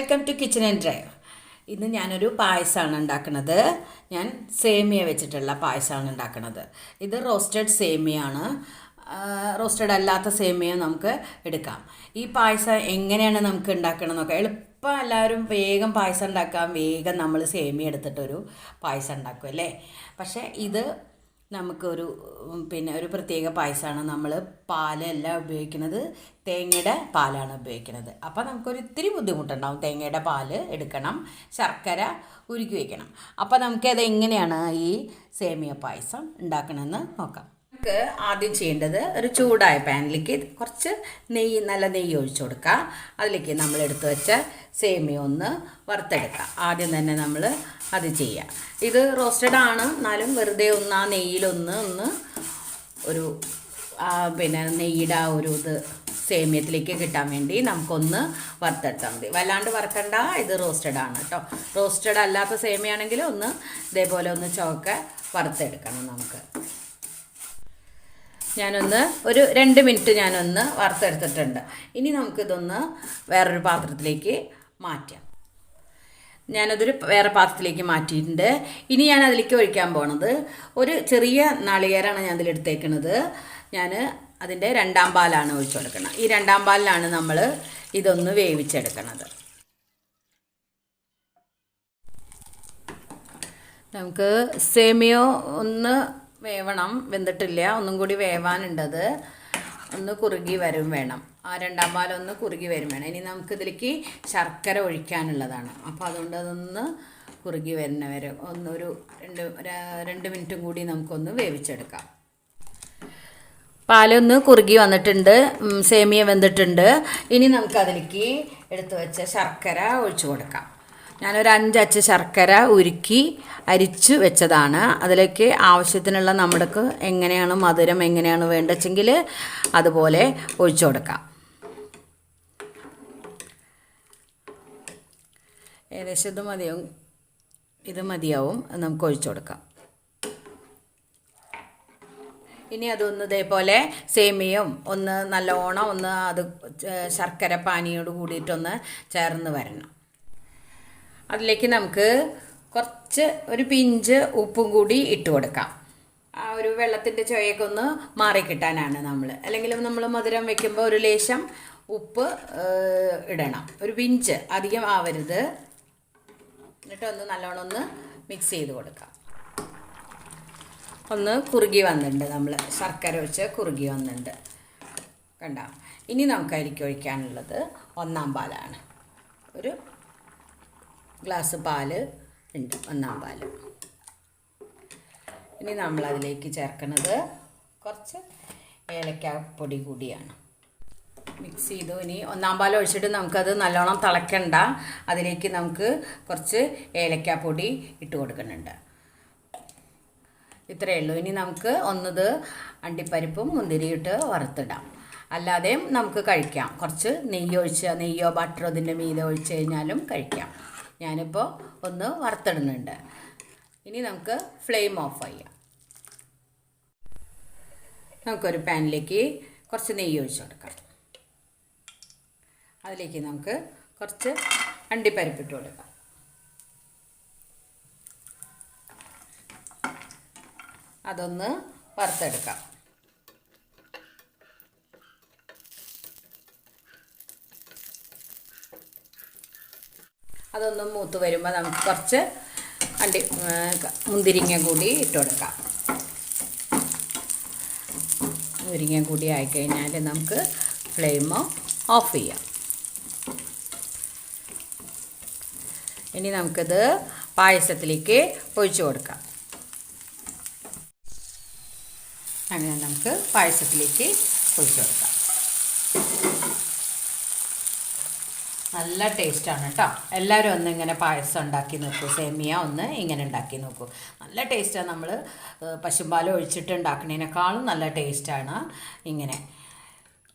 Welcome to kitchen and drive. ഇന്ന് ഞാനൊരു പായസമാണ് ഉണ്ടാക്കുന്നത്. ഞാൻ സേമിയ വെച്ചിട്ടുള്ള പായസമാണ് ഉണ്ടാക്കുന്നത്. ഇത് റോസ്റ്റഡ് സേമിയാണ്. റോസ്റ്റഡ് അല്ലാത്ത സേമിയ നമുക്ക് എടുക്കാം. ഈ പായസം എങ്ങനെയാണ് നമുക്ക് ഉണ്ടാക്കണം നോക്കാം. എളുപ്പം എല്ലാവരും വേഗം പായസം ഉണ്ടാക്കാം. വേഗം നമ്മൾ സേമിയ എടുത്തിട്ടൊരു പായസം ഉണ്ടാക്കും അല്ലേ? പക്ഷേ ഇത് നമുക്കൊരു പിന്നെ ഒരു പ്രത്യേക പായസമാണ്. നമ്മൾ പാലല്ല ഉപയോഗിക്കുന്നത്. തേങ്ങയുടെ പാലാണ് ഉപയോഗിക്കുന്നത്. അപ്പോൾ നമുക്കൊരു ഇത്തിരി ബുദ്ധിമുട്ടുണ്ടാവും. തേങ്ങയുടെ പാൽ എടുക്കണം. ശർക്കര ഉരുക്കി വയ്ക്കണം അപ്പോൾ നമുക്കത് എങ്ങനെയാണ് ഈ സേമിയ പായസം ഉണ്ടാക്കണമെന്ന് നോക്കാം. നമുക്ക് ആദ്യം ചെയ്യേണ്ടത് ഒരു ചൂടായ പാനിലേക്ക് കുറച്ച് നെയ്യ് നല്ല നെയ്യ് ഒഴിച്ചു കൊടുക്കുക. അതിലേക്ക് നമ്മൾ എടുത്തു വെച്ച സേമിയ ഒന്ന് വറുത്തെടുക്കുക. ആദ്യം തന്നെ നമ്മൾ അത് ചെയ്യുക. ഇത് റോസ്റ്റഡ് ആണ്. എന്നാലും വെറുതെ ഒന്ന് ആ നെയ്യിലൊന്ന് ഒന്ന് ഒരു പിന്നെ നെയ്യുടെ ആ ഒരു ഇത് സേമിയത്തിലേക്ക് കിട്ടാൻ വേണ്ടി നമുക്കൊന്ന് വറുത്തെടുത്താൽ മതി. വല്ലാണ്ട് വറുക്കണ്ട. ഇത് റോസ്റ്റഡ് ആണ് കേട്ടോ. റോസ്റ്റഡ് അല്ലാത്ത സേമിയാണെങ്കിൽ ഒന്ന് ഇതേപോലെ ഒന്ന് ചോക്ക വറുത്തെടുക്കണം നമുക്ക്. ഞാനൊന്ന് ഒരു രണ്ട് മിനിറ്റ് ഞാനൊന്ന് വറുത്തെടുത്തിട്ടുണ്ട്. ഇനി നമുക്കിതൊന്ന് വേറൊരു പാത്രത്തിലേക്ക് മാറ്റാം. ഞാനതൊരു വേറെ പാത്രത്തിലേക്ക് മാറ്റിയിട്ടുണ്ട്. ഇനി ഞാൻ അതിലേക്ക് ഒഴിക്കാൻ പോണത് ഒരു ചെറിയ നാളികേരാണ് ഞാൻ അതിലെടുത്തേക്കുന്നത് ഞാൻ അതിന്റെ രണ്ടാം പാലാണ് ഒഴിച്ചു കൊടുക്കുന്നത് ഈ രണ്ടാം പാലിലാണ് നമ്മൾ ഇതൊന്ന് വേവിച്ചെടുക്കുന്നത് നമുക്ക് സേമിയോ ഒന്ന് വേവണം. വെന്തിട്ടില്ല. ഒന്നും കൂടി വേവാനുണ്ടത്. ഒന്ന് കുറുകി വരും വേണം. ആ രണ്ടാം പാലം ഒന്ന് കുറുകി വരും വേണം. ഇനി നമുക്ക് ഇതിലേക്ക് ശർക്കര ഒഴിക്കാനുള്ളതാണ്. അപ്പോൾ അതുകൊണ്ട് അതൊന്ന് കുറുകി വരുന്ന വരെ ഒന്നൊരു രണ്ട് രണ്ട് മിനിറ്റും കൂടി നമുക്കൊന്ന് വേവിച്ചെടുക്കാം. പാലൊന്ന് കുറുകി വന്നിട്ടുണ്ട്. സേമിയ വെന്തിട്ടുണ്ട്. ഇനി നമുക്കതിലേക്ക് എടുത്തു വെച്ച ശർക്കര ഒഴിച്ചു കൊടുക്കാം. ഞാനൊരു അഞ്ചച്ച് ശർക്കര ഉരുക്കി അരിച്ച് വെച്ചതാണ്. അതിലേക്ക് ആവശ്യത്തിനുള്ള നമ്മുടെക്ക് എങ്ങനെയാണ് മധുരം എങ്ങനെയാണ് വേണ്ടതെങ്കിൽ അതുപോലെ ഒഴിച്ചു കൊടുക്കാം. ഏകദേശം ഇത് മതിയാവും. ഇത് മതിയാവും. നമുക്ക് ഒഴിച്ചു കൊടുക്കാം. ഇനി അതൊന്ന് ഇതേപോലെ സേമിയയും ഒന്ന് നല്ലോണം ഒന്ന് അത് ശർക്കര പാനിയോട് കൂടിയിട്ടൊന്ന് ചേർന്ന് വരണം. അതിലേക്ക് നമുക്ക് കുറച്ച് ഒരു പിഞ്ച് ഉപ്പും കൂടി ഇട്ട് കൊടുക്കാം. ആ ഒരു വെള്ളത്തിന്റെ ചുവയൊക്കെ ഒന്ന് മാറിക്കിട്ടാനാണ് നമ്മൾ അല്ലെങ്കിൽ നമ്മൾ മധുരം വെക്കുമ്പോൾ ഒരു ലേശം ഉപ്പ് ഇടണം. ഒരു പിഞ്ച് അധികം ആവരുത്. എന്നിട്ട് ഒന്ന് നല്ലോണം ഒന്ന് മിക്സ് ചെയ്ത് കൊടുക്കാം. ഒന്ന് കുറുകി വന്നിട്ടുണ്ട് നമ്മൾ ശർക്കര വെച്ച് കുറുകി വന്നിട്ടുണ്ട്. കണ്ട? ഇനി നമുക്ക് അരിക്ക് ഒഴിക്കാനുള്ളത്. ഒന്നാം പാലാണ്. ഒരു ഗ്ലാസ് പാൽ ഉണ്ട് ഒന്നാം പാൽ. ഇനി നമ്മൾ അതിലേക്ക് ചേർക്കുന്നത് കുറച്ച് ഏലക്കാപ്പൊടി കൂടിയാണ്. മിക്സ് ചെയ്തു. ഇനി ഒന്നാം പാൽ ഒഴിച്ചിട്ട് നമുക്കത് നല്ലോണം തിളക്കണ്ട. അതിലേക്ക് നമുക്ക് കുറച്ച് ഏലക്കാപ്പൊടി ഇട്ട് കൊടുക്കുന്നുണ്ട്. ഇത്രയേ ഉള്ളൂ. ഇനി നമുക്ക് ഒന്നത് അണ്ടിപ്പരിപ്പും മുന്തിരിയിട്ട് വറുത്തിടാം. അല്ലാതെയും നമുക്ക് കഴിക്കാം. കുറച്ച് നെയ്യ് ഒഴിച്ച് നെയ്യോ ബട്ടറോ ഇതിന്റെ മീതെ ഒഴിച്ച് കഴിഞ്ഞാലും കഴിക്കാം. ഞാനിപ്പോൾ ഒന്ന് വറുത്തിടുന്നുണ്ട്. ഇനി നമുക്ക് ഫ്ലെയിം ഓഫ് ചെയ്യാം. നമുക്കൊരു പാനിലേക്ക് കുറച്ച് നെയ്യ് ഒഴിച്ചു കൊടുക്കാം. അതിലേക്ക് നമുക്ക് കുറച്ച് അണ്ടിപ്പരിപ്പിട്ട് കൊടുക്കാം. അതൊന്ന് വറുത്തെടുക്കാം. അതൊന്ന് മൂത്ത് വരുമ്പോൾ നമുക്ക് കുറച്ച് അണ്ടി മുന്തിരിങ്ങ കൂടി ഇട്ട് കൊടുക്കാം. മുന്തിരിങ്ങ കൂടി ആയിക്കഴിഞ്ഞാൽ നമുക്ക് ഫ്ലെയിം ഓഫ് ചെയ്യാം. ഇനി നമുക്കിത് പായസത്തിലേക്ക് ഒഴിച്ചു കൊടുക്കാം. അങ്ങനെ നമുക്ക് പായസത്തിലേക്ക് ഒഴിച്ചു കൊടുക്കാം. നല്ല ടേസ്റ്റാണ് കേട്ടോ. എല്ലാവരും ഒന്ന് ഇങ്ങനെ പായസം ഉണ്ടാക്കി നോക്കൂ. സേമിയ ഒന്ന് ഇങ്ങനെ ഉണ്ടാക്കി നോക്കൂ. നല്ല ടേസ്റ്റാണ് നമ്മൾ പശുമ്പാൽ ഒഴിച്ചിട്ട് ഉണ്ടാക്കുന്നതിനേക്കാളും നല്ല ടേസ്റ്റാണ് ഇങ്ങനെ.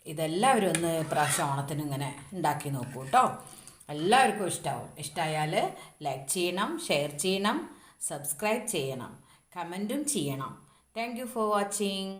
ഇതെല്ലാവരും ഒന്ന് പ്രാവശ്യം ഓണത്തിന് ഇങ്ങനെ ഉണ്ടാക്കി നോക്കൂ കേട്ടോ. എല്ലാവർക്കും ഇഷ്ടമാവും ഇഷ്ടമായാൽ ലൈക്ക് ചെയ്യണം ഷെയർ ചെയ്യണം സബ്സ്ക്രൈബ് ചെയ്യണം കമന്റും ചെയ്യണം. Thank for watching